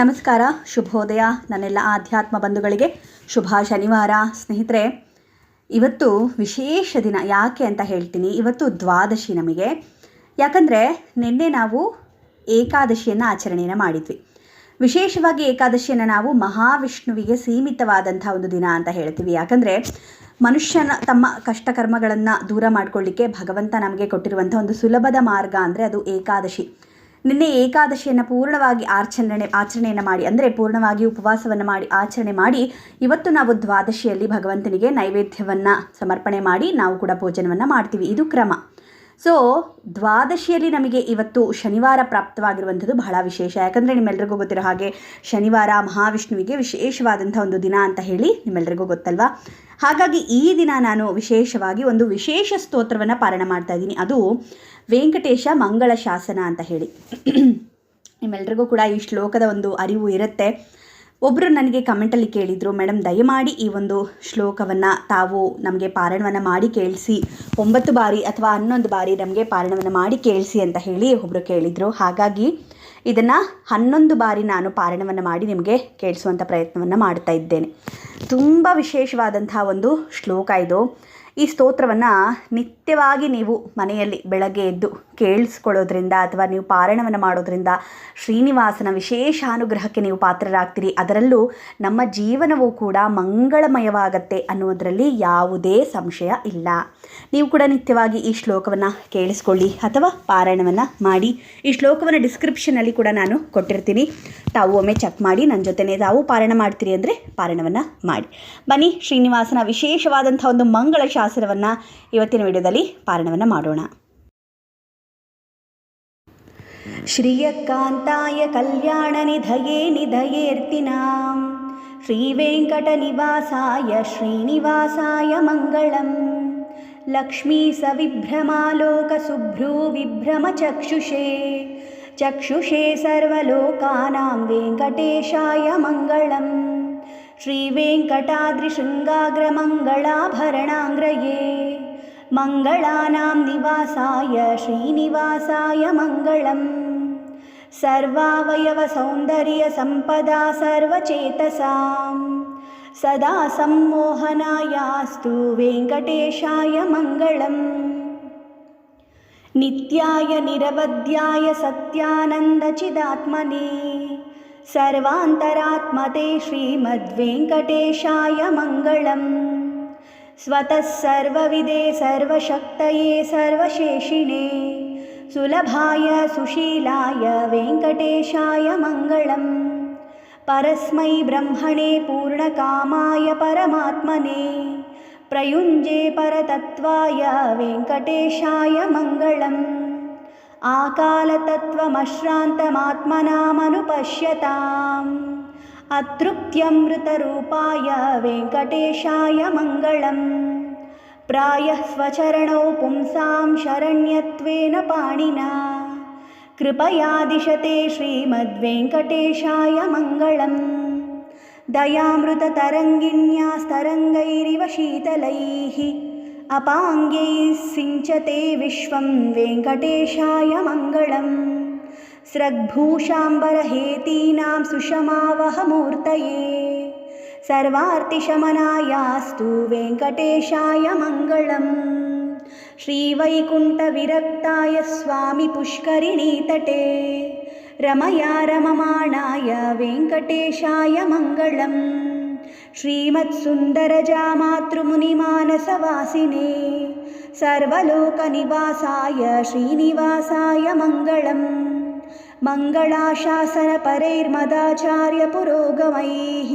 ನಮಸ್ಕಾರ, ಶುಭೋದಯ ನನ್ನೆಲ್ಲ ಆಧ್ಯಾತ್ಮ ಬಂಧುಗಳಿಗೆ ಶುಭ ಶನಿವಾರ. ಸ್ನೇಹಿತರೆ, ಇವತ್ತು ವಿಶೇಷ ದಿನ. ಯಾಕೆ ಅಂತ ಹೇಳ್ತೀನಿ. ಇವತ್ತು ದ್ವಾದಶಿ ನಮಗೆ. ಯಾಕಂದರೆ ನಿನ್ನೆ ನಾವು ಏಕಾದಶಿಯನ್ನು ಆಚರಣೆಯನ್ನು ಮಾಡಿದ್ವಿ. ವಿಶೇಷವಾಗಿ ಏಕಾದಶಿಯನ್ನು ನಾವು ಮಹಾವಿಷ್ಣುವಿಗೆ ಸೀಮಿತವಾದಂಥ ಒಂದು ದಿನ ಅಂತ ಹೇಳ್ತೀವಿ. ಯಾಕಂದರೆ ಮನುಷ್ಯನ ತಮ್ಮ ಕಷ್ಟ ಕರ್ಮಗಳನ್ನು ದೂರ ಮಾಡಿಕೊಳ್ಳಿಕ್ಕೆ ಭಗವಂತ ನಮಗೆ ಕೊಟ್ಟಿರುವಂಥ ಒಂದು ಸುಲಭದ ಮಾರ್ಗ ಅಂದರೆ ಅದು ಏಕಾದಶಿ. ನಿನ್ನೆ ಏಕಾದಶಿಯನ್ನು ಪೂರ್ಣವಾಗಿ ಆಚರಣೆ, ಆಚರಣೆಯನ್ನು ಮಾಡಿ, ಅಂದರೆ ಪೂರ್ಣವಾಗಿ ಉಪವಾಸವನ್ನು ಮಾಡಿ, ಆಚರಣೆ ಮಾಡಿ, ಇವತ್ತು ನಾವು ದ್ವಾದಶಿಯಲ್ಲಿ ಭಗವಂತನಿಗೆ ನೈವೇದ್ಯವನ್ನು ಸಮರ್ಪಣೆ ಮಾಡಿ ನಾವು ಕೂಡ ಭೋಜನವನ್ನು ಮಾಡ್ತೀವಿ. ಇದು ಕ್ರಮ. ಸೊ ದ್ವಾದಶಿಯಲ್ಲಿ ನಮಗೆ ಇವತ್ತು ಶನಿವಾರ ಪ್ರಾಪ್ತವಾಗಿರುವಂಥದ್ದು ಬಹಳ ವಿಶೇಷ. ಯಾಕಂದರೆ ನಿಮ್ಮೆಲ್ರಿಗೂ ಗೊತ್ತಿರೋ ಹಾಗೆ ಶನಿವಾರ ಮಹಾವಿಷ್ಣುವಿಗೆ ವಿಶೇಷವಾದಂಥ ಒಂದು ದಿನ ಅಂತ ಹೇಳಿ ನಿಮ್ಮೆಲ್ರಿಗೂ ಗೊತ್ತಲ್ವಾ? ಹಾಗಾಗಿ ಈ ದಿನ ನಾನು ವಿಶೇಷವಾಗಿ ಒಂದು ವಿಶೇಷ ಸ್ತೋತ್ರವನ್ನು ಪಾರಣ ಮಾಡ್ತಾ ಇದ್ದೀನಿ. ಅದು ವೆಂಕಟೇಶ ಮಂಗಳ ಶಾಸನ ಅಂತ ಹೇಳಿ. ನಿಮ್ಮೆಲ್ರಿಗೂ ಕೂಡ ಈ ಶ್ಲೋಕದ ಒಂದು ಅರಿವು ಇರುತ್ತೆ. ಒಬ್ಬರು ನನಗೆ ಕಮೆಂಟಲ್ಲಿ ಕೇಳಿದರು ಮೇಡಮ್ ದಯಮಾಡಿ ಈ ಒಂದು ಶ್ಲೋಕವನ್ನು ತಾವು ನಮಗೆ ಪಾರಣವನ್ನು ಮಾಡಿ ಕೇಳಿಸಿ, ಒಂಬತ್ತು ಬಾರಿ ಅಥವಾ ಹನ್ನೊಂದು ಬಾರಿ ನಮಗೆ ಪಾರಣವನ್ನು ಮಾಡಿ ಕೇಳಿಸಿ ಅಂತ ಹೇಳಿ ಒಬ್ಬರು ಕೇಳಿದರು. ಹಾಗಾಗಿ ಇದನ್ನು ಹನ್ನೊಂದು ಬಾರಿ ನಾನು ಪಾರಣವನ್ನು ಮಾಡಿ ನಿಮಗೆ ಕೇಳಿಸುವಂಥ ಪ್ರಯತ್ನವನ್ನು ಮಾಡ್ತಾ ಇದ್ದೇನೆ. ತುಂಬ ವಿಶೇಷವಾದಂಥ ಒಂದು ಶ್ಲೋಕ ಇದು. ಈ ಸ್ತೋತ್ರವನ್ನು ನಿತ್ಯವಾಗಿ ನೀವು ಮನೆಯಲ್ಲಿ ಬೆಳಗ್ಗೆ ಎದ್ದು ಕೇಳಿಸ್ಕೊಳ್ಳೋದ್ರಿಂದ ಅಥವಾ ನೀವು ಪಾರಣವನ್ನು ಮಾಡೋದ್ರಿಂದ ಶ್ರೀನಿವಾಸನ ವಿಶೇಷ ಅನುಗ್ರಹಕ್ಕೆ ನೀವು ಪಾತ್ರರಾಗ್ತೀರಿ. ಅದರಲ್ಲೂ ನಮ್ಮ ಜೀವನವೂ ಕೂಡ ಮಂಗಳಮಯವಾಗತ್ತೆ ಅನ್ನೋದರಲ್ಲಿ ಯಾವುದೇ ಸಂಶಯ ಇಲ್ಲ. ನೀವು ಕೂಡ ನಿತ್ಯವಾಗಿ ಈ ಶ್ಲೋಕವನ್ನು ಕೇಳಿಸ್ಕೊಳ್ಳಿ ಅಥವಾ ಪಾರಾಯಣವನ್ನು ಮಾಡಿ. ಈ ಶ್ಲೋಕವನ್ನು ಡಿಸ್ಕ್ರಿಪ್ಷನಲ್ಲಿ ಕೂಡ ನಾನು ಕೊಟ್ಟಿರ್ತೀನಿ. ತಾವು ಒಮ್ಮೆ ಚೆಕ್ ಮಾಡಿ. ನನ್ನ ಜೊತೆನೇ ತಾವು ಪಾರಾಯಣ ಮಾಡ್ತೀರಿ ಅಂದರೆ ಪಾರಾಯಣವನ್ನು ಮಾಡಿ ಬನ್ನಿ ಶ್ರೀನಿವಾಸನ ವಿಶೇಷವಾದಂಥ ಒಂದು ಮಂಗಳ ಶಾಸ್ತ್ರವನ್ನು ಇವತ್ತಿನ ವಿಡಿಯೋದಲ್ಲಿ ಪಾರಾಯಣವನ್ನು ಮಾಡೋಣ ಶ್ರೀಯಕಾಂತಾಯ ಕಲ್ಯಾಣನಿಧಯೇ ನಿಧಯೇರ್ತಿನಾಂ श्रीवेङ्कटनिवासाय श्रीनिवासाय मङ्गलम् लक्ष्मी सविभ्रमालोकसुभ्रूविभ्रमचक्षुषे चक्षुषे सर्वलोकानां वेङ्कटेशाय मङ्गलम् श्रीवेङ्कटाद्रिशृङ्गाग्रमङ्गलाभरणाङ्ग्रये मङ्गलानां निवासाय श्रीनिवासाय मङ्गलम्। सर्वावयवसौन्दर्यसम्पदा सर्वचेतसां सदा सम्मोहनायास्तु वेङ्कटेशाय मङ्गलम्। नित्याय निरवध्याय सत्यानन्दचिदात्मने सर्वान्तरात्मते श्रीमद्वेङ्कटेशाय मङ्गलम्। स्वतः सर्वविदे सर्वशक्तये सर्वशेषिणे सुलभाय सुशीलाय वेङ्कटेशाय मङ्गलम्। परस्मै ब्रह्मणे पूर्णकामाय परमात्मने प्रयुञ्जे परतत्त्वाय वेङ्कटेशाय मङ्गलम् आकालतत्त्वमश्रान्तमात्मनामनुपश्यताम्। अतृप्त्यमृतरूपाय वेङ्कटेशाय मङ्गलम्। प्रायः स्वचरणौ पुंसां शरण्यत्वेन पाणिना। कृपया दिशते श्रीमद्वेङ्कटेशाय मङ्गलम्। दयामृततरङ्गिण्यास्तरङ्गैरिव शीतलैः अपाङ्गैः सिञ्चते विश्वं वेङ्कटेशाय मङ्गलम्। स्रग्भूषाम्बरहेतीनां सुषमावहमूर्तये। सर्वार्तिशमनायास्तु वेङ्कटेशाय मङ्गलम्। श्रीवैकुण्ठविरक्ताय स्वामिपुष्करिणीतटे रमया रममाणाय वेङ्कटेशाय मङ्गलम् श्रीमत्सुन्दरजामातृमुनिमानसवासिने सर्वलोकनिवासाय श्रीनिवासाय मङ्गलम् मङ्गलाशासनपरैर्मदाचार्यपुरोगमैः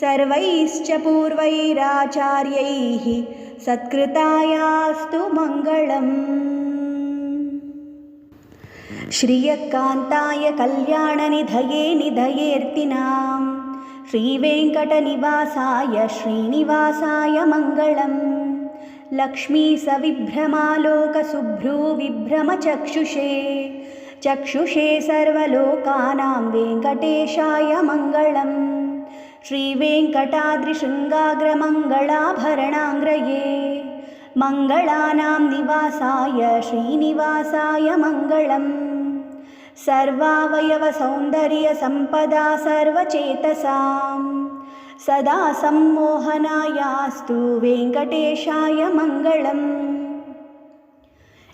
सर्वैश्च पूर्वैराचार्यैः सत्कृतायास्तु मङ्गलम् श्रियकान्ताय कल्याणनिधये निधयेर्तिनां श्रीवेङ्कटनिवासाय श्रीनिवासाय मङ्गलम्। लक्ष्मी सविभ्रमालोकसुभ्रूविभ्रमचक्षुषे चक्षुषे सर्वलोकानां वेङ्कटेशाय मङ्गलम्। श्रीवेङ्कटाद्रिशृङ्गाग्रमङ्गलाभरणाङ्ग्रये। मङ्गलानां निवासाय श्रीनिवासाय मङ्गलम् सर्वावयवसौन्दर्यसम्पदा सर्वचेतसां सदा सम्मोहनायास्तु वेङ्कटेशाय मङ्गलम्।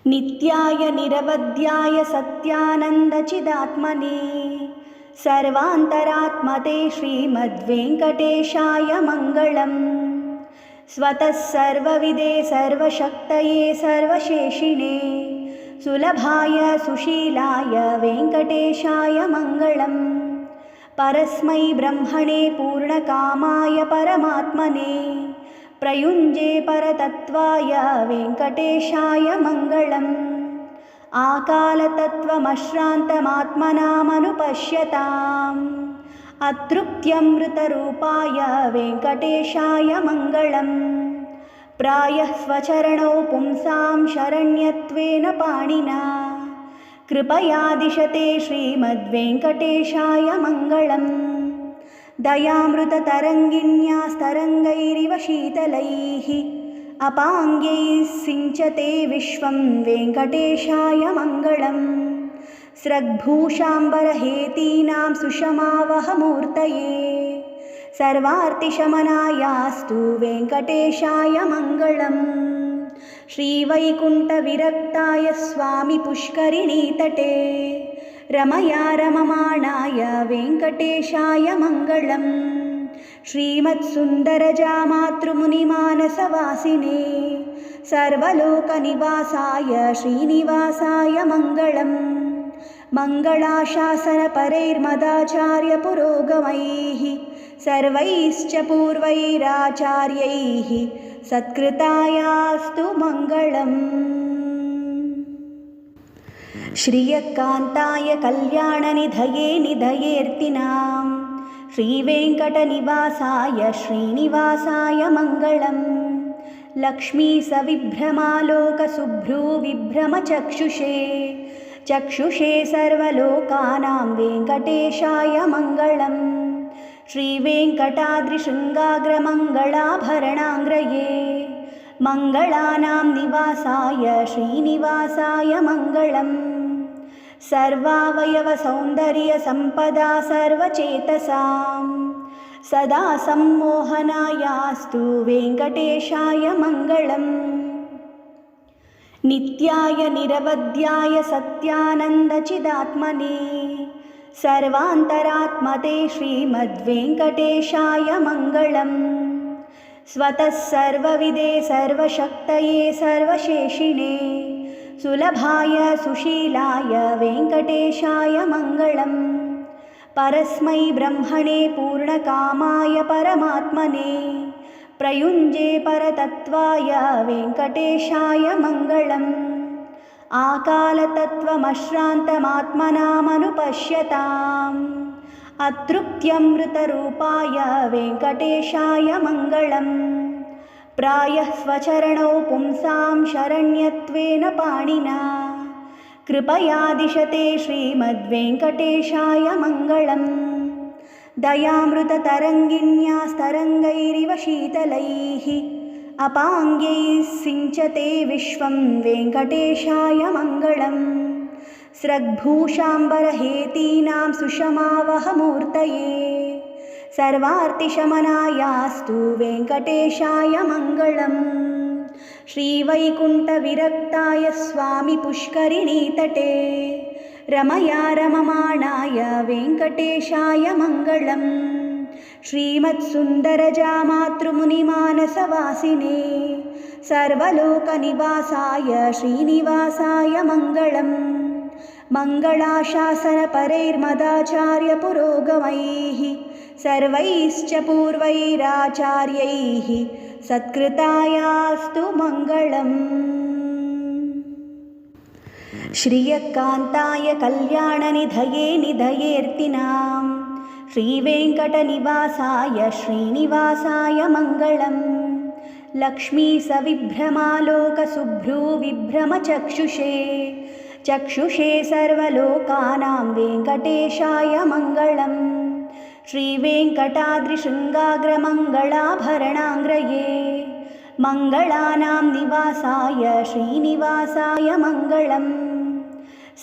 नित्याय निरवध्याय सत्यानन्दचिदात्मने। सर्वान्तरात्मते श्रीमद्वेङ्कटेशाय मङ्गलम्। स्वतः सर्वविदे सर्वशक्तये सर्वशेषिणे सुलभाय सुशीलाय वेङ्कटेशाय मङ्गलम्। परस्मै ब्रह्मणे पूर्णकामाय परमात्मने। प्रयुञ्जे परतत्त्वाय वेङ्कटेशाय मङ्गलम्। आकालतत्त्वमश्रान्तमात्मनामनुपश्यताम्। अतृप्त्यमृतरूपाय वेङ्कटेशाय मङ्गलम् प्रायः स्वचरणौ पुंसां शरण्यत्वेन पाणिना। कृपया दिशते श्रीमद्वेङ्कटेशाय मङ्गलम्। दयामृततरङ्गिन्यास्तरङ्गैरिव शीतलैः। अपाङ्ग्यैः सिञ्चते विश्वं वेङ्कटेशाय मङ्गलम्। स्रग्भूषाम्बरहेतीनां सुषमावहमूर्तये सर्वार्तिशमनायास्तु वेङ्कटेशाय मङ्गलम् श्रीवैकुण्ठविरक्ताय स्वामिपुष्करिणीतटे रमया रममाणाय वेङ्कटेशाय मङ्गलम् श्रीमत्सुन्दरजामातृमुनिमानसवासिने सर्वलोकनिवासाय श्रीनिवासाय मङ्गलम् मङ्गलाशासनपरैर्मदाचार्यपुरोगमैः सर्वैश्च पूर्वैराचार्यैः सत्कृतायास्तु मङ्गलम्। श्रियकान्ताय कल्याणनिधये निधयेऽर्तिनां श्रीवेङ्कटनिवासाय श्रीनिवासाय मङ्गलम्। लक्ष्मीसविभ्रमालोकसुभ्रूविभ्रमचक्षुषे। चक्षुषे सर्वलोकानां वेङ्कटेशाय मङ्गलम् श्रीवेङ्कटाद्रिशृङ्गाग्रमङ्गलाभरणाङ्ग्रये मङ्गलानां निवासाय श्रीनिवासाय मङ्गलम् सर्वावयवसौन्दर्यसम्पदा सर्वचेतसां सदा सम्मोहनायास्तु वेङ्कटेशाय मङ्गलम् नित्याय निरवध्याय सत्यानन्दचिदात्मने सर्वान्तरात्मते श्रीमद्वेङ्कटेशाय मङ्गलम्। स्वतः सर्वविदे सर्वशक्तये सर्वशेषिणे सुलभाय सुशीलाय वेङ्कटेशाय मङ्गलम्। परस्मै ब्रह्मणे पूर्णकामाय परमात्मने प्रयुञ्जे परतत्त्वाय वेङ्कटेशाय मङ्गलम् आकालतत्त्वमश्रान्तमात्मनामनुपश्यताम्। अतृप्त्यमृतरूपाय वेङ्कटेशाय मङ्गलम्। प्रायः स्वचरणौ पुंसां शरण्यत्वेन पाणिना। कृपया दिशते श्रीमद्वेङ्कटेशाय मङ्गलम्। दयामृततरङ्गिन्यास्तरङ्गैरिव शीतलैः अपाङ्ग्यैः सिञ्चते विश्वं वेङ्कटेशाय मङ्गलम् स्रग्भूषाम्बरहेतीनां सुषमावहमूर्तये। सर्वार्तिशमनायास्तु वेङ्कटेशाय मङ्गलम् श्रीवैकुण्ठविरक्ताय स्वामिपुष्करिणीतटे रमया रममाणाय वेङ्कटेशाय मङ्गलम् श्रीमत्सुन्दरजामातृमुनिमानसवासिने सर्वलोकनिवासाय श्रीनिवासाय मङ्गलम् मङ्गलाशासनपरैर्मदाचार्यपुरोगमैः सर्वैश्च पूर्वैराचार्यैः सत्कृतायास्तु मङ्गलम् श्रियकान्ताय कल्याणनिधये निधयेऽर्तिनां श्रीवेङ्कटनिवासाय श्रीनिवासाय मङ्गलम्। लक्ष्मीसविभ्रमालोकसुभ्रूविभ्रमचक्षुषे चक्षुषे सर्वलोकानां वेङ्कटेशाय मङ्गलम्। श्रीवेङ्कटाद्रिशृङ्गाग्रमङ्गलाभरणाङ्ग्रये। मङ्गलानां निवासाय श्रीनिवासाय मङ्गलम्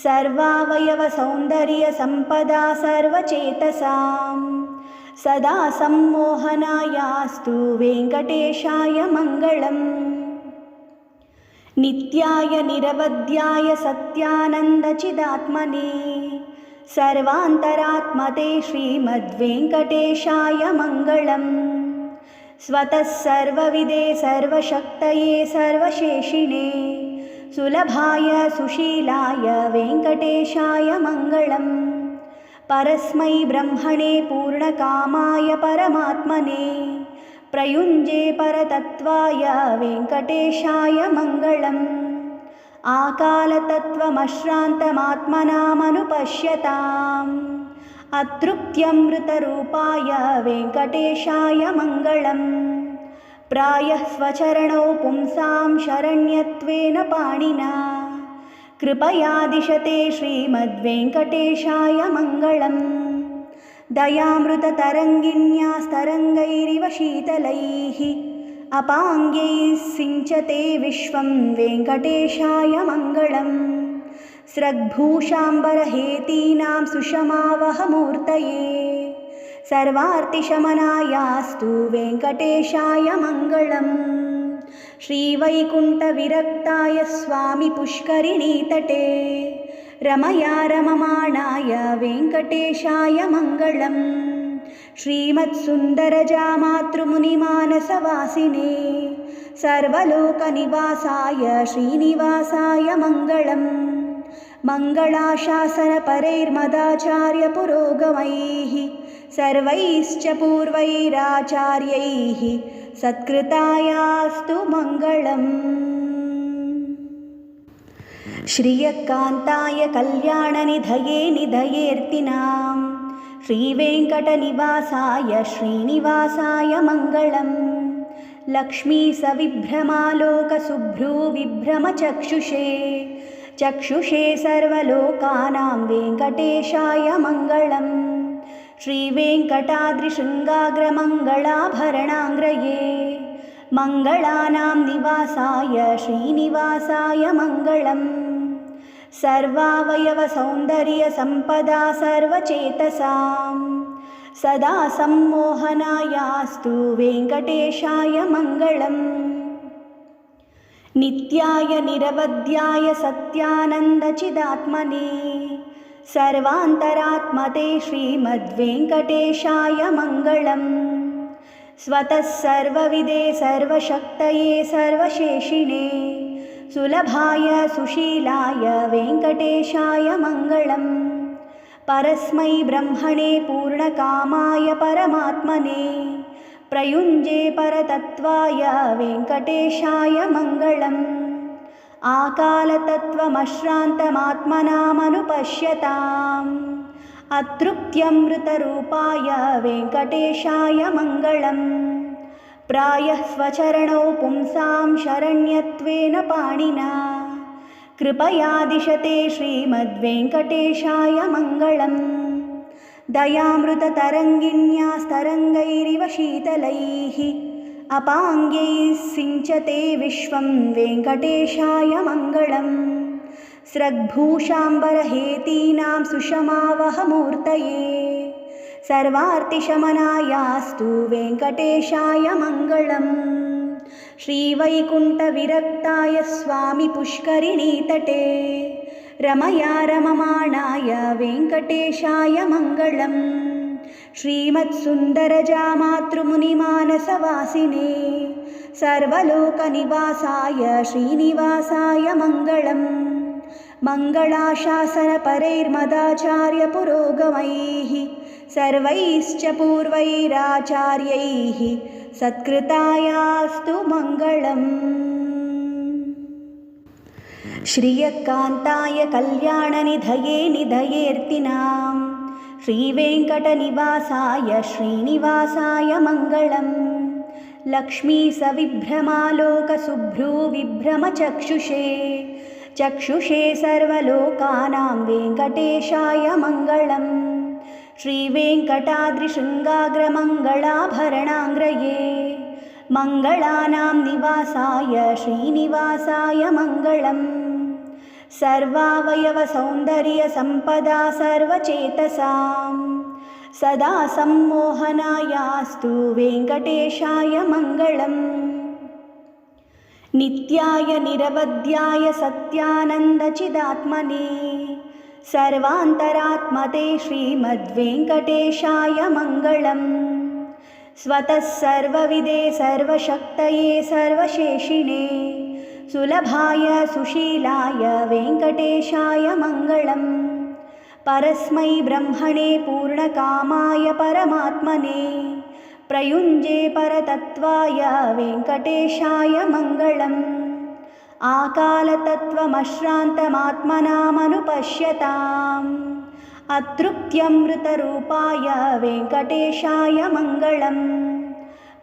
सर्वावयवसौन्दर्यसम्पदा सर्वचेतसां सदा सम्मोहनायास्तु वेङ्कटेशाय मङ्गलम्। नित्याय निरवध्याय सत्यानन्दचिदात्मने। सर्वान्तरात्मते श्रीमद्वेङ्कटेशाय मङ्गलम्। स्वतः सर्वविदे सर्वशक्तये सर्वशेषिणे सुलभाय सुशीलाय वेङ्कटेशाय मङ्गलम्। परस्मै ब्रह्मणे पूर्णकामाय परमात्मने। प्रयुञ्जे परतत्त्वाय वेङ्कटेशाय मङ्गलम्। आकालतत्त्वमश्रान्तमात्मनामनुपश्यताम्। अतृप्त्यमृतरूपाय वेङ्कटेशाय मङ्गलम् प्रायः स्वचरणौ पुंसां शरण्यत्वेन पाणिना। कृपया दिशते श्रीमद्वेङ्कटेशाय मङ्गलम्। दयामृततरङ्गिण्यास्तरङ्गैरिव शीतलैः। अपाङ्ग्यैः सिञ्चते विश्वं वेङ्कटेशाय मङ्गलम्। स्रग्भूषाम्बरहेतीनां सुषमावहमूर्तये सर्वार्तिशमनायास्तु वेङ्कटेशाय मङ्गलम्। श्रीवैकुण्ठविरक्ताय स्वामिपुष्करिणीतटे रमया रममाणाय वेङ्कटेशाय मङ्गलम्। श्रीमत्सुन्दरजामातृमुनिमानसवासिने सर्वलोकनिवासाय श्रीनिवासाय मङ्गलम्। मङ्गलाशासनपरैर्मदाचार्यपुरोगमैः सर्वैश्च पूर्वैराचार्यैः सत्कृतायास्तु मङ्गलम्। श्रियकान्ताय कल्याणनिधये निधयेऽर्तिनां श्रीवेङ्कटनिवासाय श्रीनिवासाय मङ्गलम्। लक्ष्मीसविभ्रमालोकसुभ्रूविभ्रमचक्षुषे। चक्षुषे सर्वलोकानां वेङ्कटेशाय मङ्गलम् श्रीवेङ्कटाद्रिशृङ्गाग्रमङ्गलाभरणाङ्ग्रये मङ्गलानां निवासाय श्रीनिवासाय मङ्गलम्। सर्वावयवसौन्दर्यसम्पदा सर्वचेतसां सदा सम्मोहनायास्तु वेङ्कटेशाय मङ्गलम्। नित्याय निरवध्याय सत्यानन्दचिदात्मने सर्वान्तरात्मते श्रीमद्वेङ्कटेशाय मङ्गलम्। स्वतः सर्वविदे सर्वशक्तये सर्वशेषिणे सुलभाय सुशीलाय वेङ्कटेशाय मङ्गलम्। परस्मै ब्रह्मणे पूर्णकामाय परमात्मने प्रयुञ्जे परतत्त्वाय वेङ्कटेशाय मङ्गलम् आकालतत्त्वमश्रान्तमात्मनामनुपश्यताम्। अतृप्त्यमृतरूपाय वेङ्कटेशाय मङ्गलम्। प्रायः स्वचरणौ पुंसां शरण्यत्वेन पाणिना। कृपया दिशते श्रीमद्वेङ्कटेशाय मङ्गलम्। दयामृततरङ्गिण्यास्तरङ्गैरिव शीतलैः अपाङ्ग्यैः सिञ्चते विश्वं वेङ्कटेशाय मङ्गलम्। स्रग्भूषाम्बरहेतीनां सुषमावहमूर्तये। सर्वार्तिशमनायास्तु वेङ्कटेशाय मङ्गलम्। श्रीवैकुण्ठविरक्ताय स्वामिपुष्करिणीतटे रमया रममाणाय वेङ्कटेशाय मङ्गलम् श्रीमत्सुन्दरजामातृमुनिमानसवासिने सर्वलोकनिवासाय श्रीनिवासाय मङ्गलम्। मङ्गलाशासनपरैर्मदाचार्यपुरोगमैः सर्वैश्च पूर्वैराचार्यैः सत्कृतायास्तु मङ्गलम्। श्रियकान्ताय कल्याणनिधये निधयेऽर्तिनां श्रीवेङ्कटनिवासाय श्रीनिवासाय मङ्गलम्। लक्ष्मीसविभ्रमालोकसुभ्रूविभ्रमचक्षुषे चक्षुषे सर्वलोकानां वेङ्कटेशाय मङ्गलम्। श्रीवेङ्कटाद्रिशृङ्गाग्रमङ्गलाभरणाङ्ग्रये। मङ्गलानां निवासाय श्रीनिवासाय मङ्गलम् सर्वावयवसौन्दर्यसम्पदा सर्वचेतसां सदा सम्मोहनायास्तु वेङ्कटेशाय मङ्गलम्। नित्याय निरवध्याय सत्यानन्दचिदात्मने। सर्वान्तरात्मते श्रीमद्वेङ्कटेशाय मङ्गलम्। स्वतः सर्वविदे सर्वशक्तये सर्वशेषिणे सुलभाय सुशीलाय वेङ्कटेशाय मङ्गलम्। परस्मै ब्रह्मणे पूर्णकामाय परमात्मने। प्रयुञ्जे परतत्त्वाय वेङ्कटेशाय मङ्गलम्। आकालतत्त्वमश्रान्तमात्मनामनुपश्यताम् अतृप्त्यमृतरूपाय वेङ्कटेशाय मङ्गलम्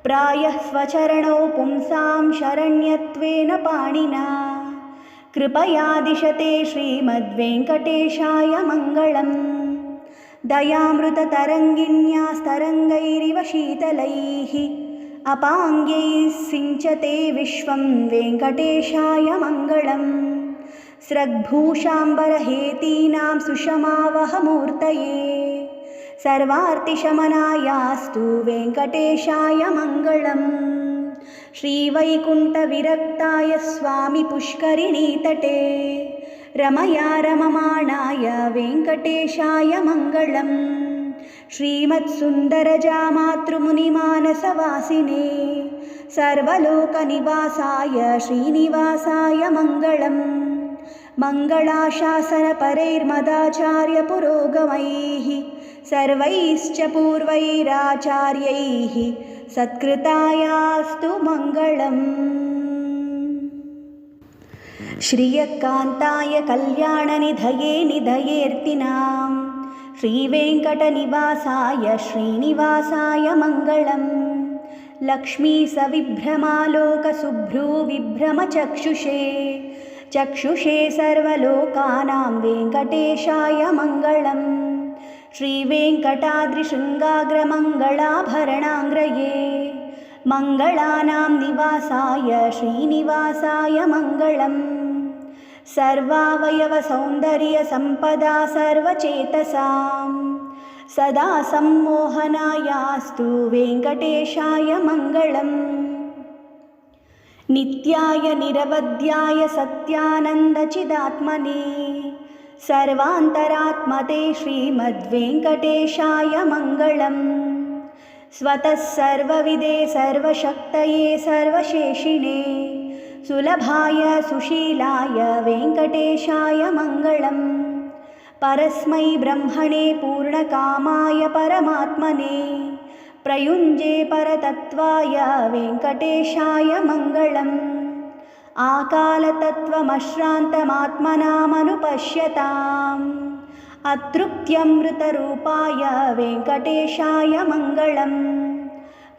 प्रायः स्वचरणौ पुंसां शरण्यत्वेन पाणिना। कृपया दिशते श्रीमद्वेङ्कटेशाय मङ्गलम्। दयामृततरङ्गिन्यास्तरङ्गैरिव शीतलैः। अपाङ्ग्यैः सिञ्चते विश्वं वेङ्कटेशाय मङ्गलम्। स्रग्भूषाम्बरहेतीनां सुषमावहमूर्तये सर्वार्तिशमनायास्तु वेङ्कटेशाय मङ्गलम् श्रीवैकुण्ठविरक्ताय स्वामिपुष्करिणीतटे रमया रममाणाय वेङ्कटेशाय मङ्गलम् श्रीमत्सुन्दरजामातृमुनिमानसवासिने सर्वलोकनिवासाय श्रीनिवासाय मङ्गलम् मङ्गलाशासनपरैर्मदाचार्यपुरोगमैः सर्वैश्च पूर्वैराचार्यैः सत्कृतायास्तु मङ्गलम्। श्रियकान्ताय कल्याणनिधये निधयेऽर्तिनां श्रीवेङ्कटनिवासाय श्रीनिवासाय मङ्गलम्। लक्ष्मीसविभ्रमालोकसुभ्रूविभ्रमचक्षुषे। चक्षुषे सर्वलोकानां वेङ्कटेशाय मङ्गलम् श्रीवेङ्कटाद्रिशृङ्गाग्रमङ्गलाभरणाङ्ग्रये मङ्गलानां निवासाय श्रीनिवासाय मङ्गलम् सर्वावयवसौन्दर्यसम्पदा सर्वचेतसां सदा सम्मोहनायास्तु वेङ्कटेशाय मङ्गलम् नित्याय निरवध्याय सत्यानन्दचिदात्मने सर्वान्तरात्मते श्रीमद्वेङ्कटेशाय मङ्गलम्। स्वतः सर्वविदे सर्वशक्तये सर्वशेषिणे सुलभाय सुशीलाय वेङ्कटेशाय मङ्गलम्। परस्मै ब्रह्मणे पूर्णकामाय परमात्मने प्रयुञ्जे परतत्त्वाय वेङ्कटेशाय मङ्गलम् आकालतत्त्वमश्रान्तमात्मनामनुपश्यताम्। अतृप्त्यमृतरूपाय वेङ्कटेशाय मङ्गलम्।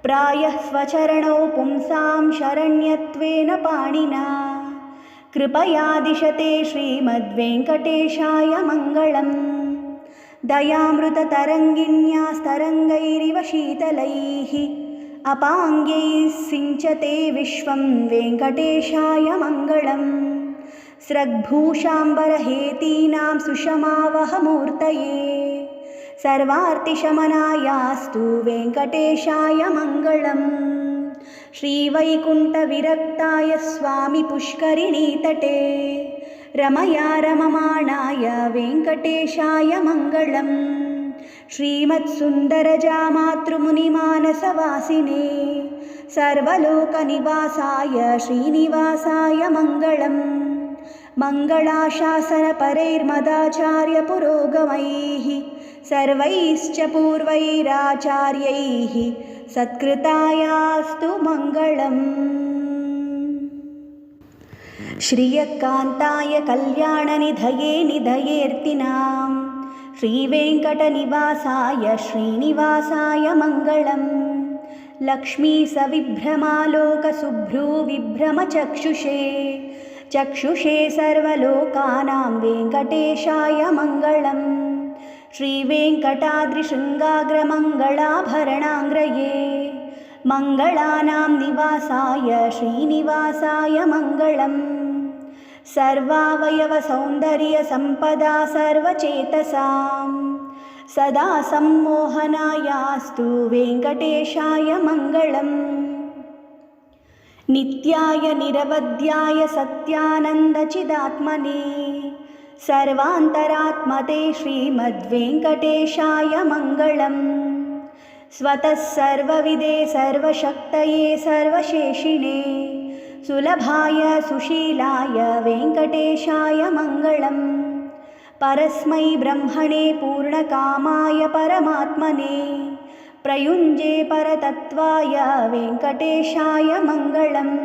प्रायः स्वचरणौ पुंसां शरण्यत्वेन पाणिना। कृपया दिशते श्रीमद्वेङ्कटेशाय मङ्गलम्। दयामृततरङ्गिन्यास्तरङ्गैरिव शीतलैः अपाङ्ग्यैः सिञ्चते विश्वं वेङ्कटेशाय मङ्गलम्। स्रग्भूषाम्बरहेतीनां सुषमावहमूर्तये। सर्वार्तिशमनायास्तु वेङ्कटेशाय मङ्गलम्। श्रीवैकुण्ठविरक्ताय स्वामिपुष्करिणीतटे रमया रममाणाय वेङ्कटेशाय मङ्गलम् श्रीमत्सुन्दरजामातृमुनिमानसवासिने सर्वलोकनिवासाय श्रीनिवासाय मङ्गलम् मङ्गलाशासनपरैर्मदाचार्यपुरोगमैः सर्वैश्च पूर्वैराचार्यैः सत्कृतायास्तु मङ्गलम् श्रियकान्ताय कल्याणनिधये निधयेऽर्तिनां श्रीवेङ्कटनिवासाय श्रीनिवासाय मङ्गलम्। लक्ष्मीसविभ्रमालोकसुभ्रूविभ्रमचक्षुषे चक्षुषे सर्वलोकानां वेङ्कटेशाय मङ्गलम्। श्रीवेङ्कटाद्रिशृङ्गाग्रमङ्गलाभरणाङ्ग्रये। मङ्गलानां निवासाय श्रीनिवासाय मङ्गलम् सर्वावयवसौन्दर्यसम्पदा सर्वचेतसां। सदा सम्मोहनायास्तु वेङ्कटेशाय मङ्गलम्। नित्याय निरवध्याय सत्यानन्दचिदात्मने। सर्वान्तरात्मते श्रीमद्वेङ्कटेशाय मङ्गलम्। स्वतः सर्वविदे सर्वशक्तये सर्वशेषिणे सुलभाय सुशीलाय वेङ्कटेशाय मङ्गलम्। परस्मै ब्रह्मणे पूर्णकामाय परमात्मने। प्रयुञ्जे परतत्त्वाय वेङ्कटेशाय मङ्गलम्।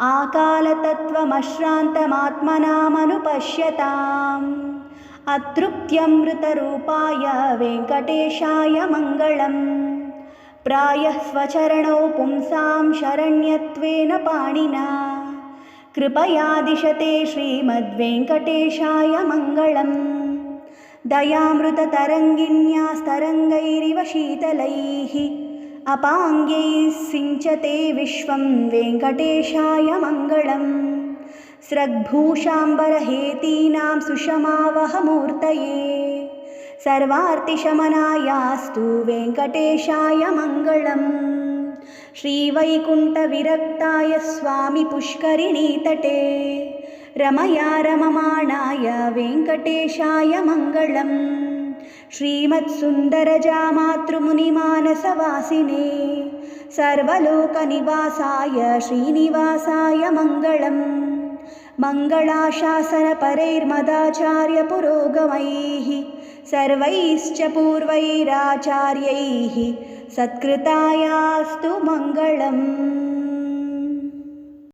आकालतत्त्वमश्रान्तमात्मनामनुपश्यताम्। अतृप्त्यमृतरूपाय वेङ्कटेशाय मङ्गलम् प्रायः स्वचरणौ पुंसां शरण्यत्वेन पाणिना। कृपया दिशते श्रीमद्वेङ्कटेशाय मङ्गलम्। दयामृततरङ्गिण्यास्तरङ्गैरिव शीतलैः। अपाङ्ग्यैः सिञ्चते विश्वं वेङ्कटेशाय मङ्गलम्। स्रग्भूषाम्बरहेतीनां सुषमावहमूर्तये सर्वार्तिशमनायास्तु वेङ्कटेशाय मङ्गलम् श्रीवैकुण्ठविरक्ताय स्वामिपुष्करिणीतटे रमया रममाणाय वेङ्कटेशाय मङ्गलम् श्रीमत्सुन्दरजामातृमुनिमानसवासिने सर्वलोकनिवासाय श्रीनिवासाय मङ्गलम् मङ्गलाशासनपरैर्मदाचार्यपुरोगमैः सर्वैश्च पूर्वैराचार्यैः सत्कृतायास्तु मङ्गलम्